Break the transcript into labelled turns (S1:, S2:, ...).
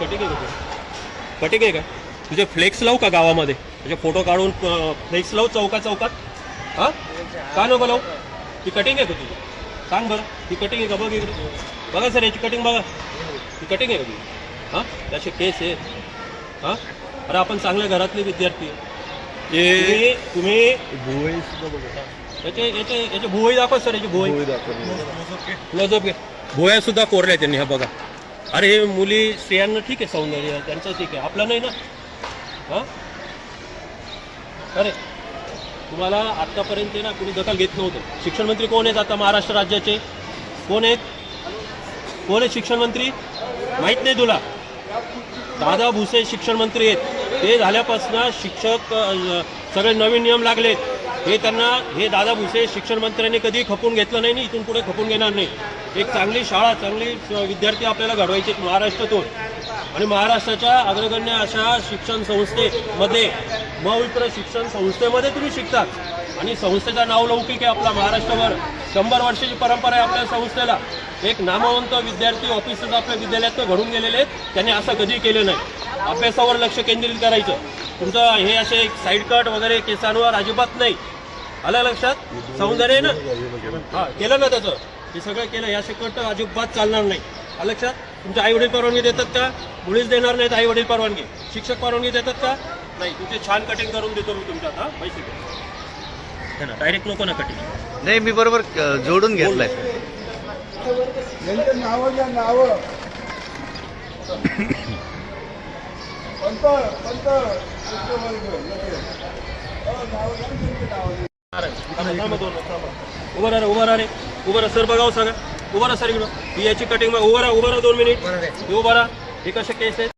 S1: Cutting आहे का? तुझे फ्लेक्स लावू का गावामध्ये? तुझे फोटो काढून फ्लेक्स लावू चौका चौकात? हा? का नको लावू? ती कटिंग आहे का तुझी? सांग बरं. ती कटिंग आहे का? बघ इकडे. बघा सर याची कटिंग बघा. ती कटिंग आहे का तुझी? हां? त्याचे केस आहे हां? अरे आपण चांगल्या घरातले विद्यार्थी आहे.
S2: हे
S1: तुम्ही तुम्ही याचे याचे याचे भुवई दाखव सर याची भुवई. घे. भुवया सुद्धा कोरल्या त्यांनी हा बघा. अरे मुली स्त्रियांना ठीक आहे सौंदर्य त्यांचं ठीक आहे. आपलं नाही ना? हां? अरे तुम्हाला आत्तापर्यंत ना कुणी दखल घेत नव्हतं. शिक्षण मंत्री कोण आहेत आता महाराष्ट्र राज्याचे? कोण आहेत? कोण आहेत शिक्षण मंत्री? माहीत नाही तुला. दादा भुसे शिक्षण मंत्री आहेत. ते झाल्यापासून शिक्षक सगळे नवीन नियम लागलेत. हे त्यांना हे दादा भुसे शिक्षण मंत्र्यांनी कधी खपून घेतलं नाही आणि इथून पुढे खपून घेणार नाही. एक चांगली शाळा चांगली विद्यार्थी आपल्याला घडवायचे आहेत महाराष्ट्रातून. आणि महाराष्ट्राच्या अग्रगण्य अशा शिक्षण संस्थेमध्ये मवित्र शिक्षण संस्थेमध्ये तुम्ही शिकतात. आणि संस्थेचा नाव लौकिक आहे आपला महाराष्ट्रावर. शंभर वर्षाची परंपरा आहे आपल्या संस्थेला. एक नामवंत विद्यार्थी ऑफिसर्स आपल्या विद्यालयात घडून गेलेले आहेत. त्यांनी असं कधी केलं नाही. अभ्यासावर लक्ष केंद्रित करायचं. तुमचं हे असे साईड कट वगैरे केसांवर अजिबात नाही. आलं लक्षात? सौंदर्य आहे ना हा केलं ना त्याचं. हे सगळं केलं या कट अजिबात चालणार नाही. आलं लक्षात? तुमचे आई वडील परवानगी देतात का? मुळीच देणार नाहीत आई वडील परवानगी. शिक्षक परवानगी देतात का? नाही तुमचे छान कटिंग करून देतो मी तुमच्यात हा पैसे डायरेक्ट नको ना कटिंग
S2: नाही मी बरोबर जोडून घेतलाय.
S3: नावं घ्या नावं. पंत पंत. नावं घ्या नावं.
S1: उभं राहा उभं राहा रे. उभं राहा. सर बघाव सांगा. उभं राहा सर इकडं. ही याची कटिंग उभं राहा उभं राहा दोन मिनिट उभं राहा हे कसे केस आहेत?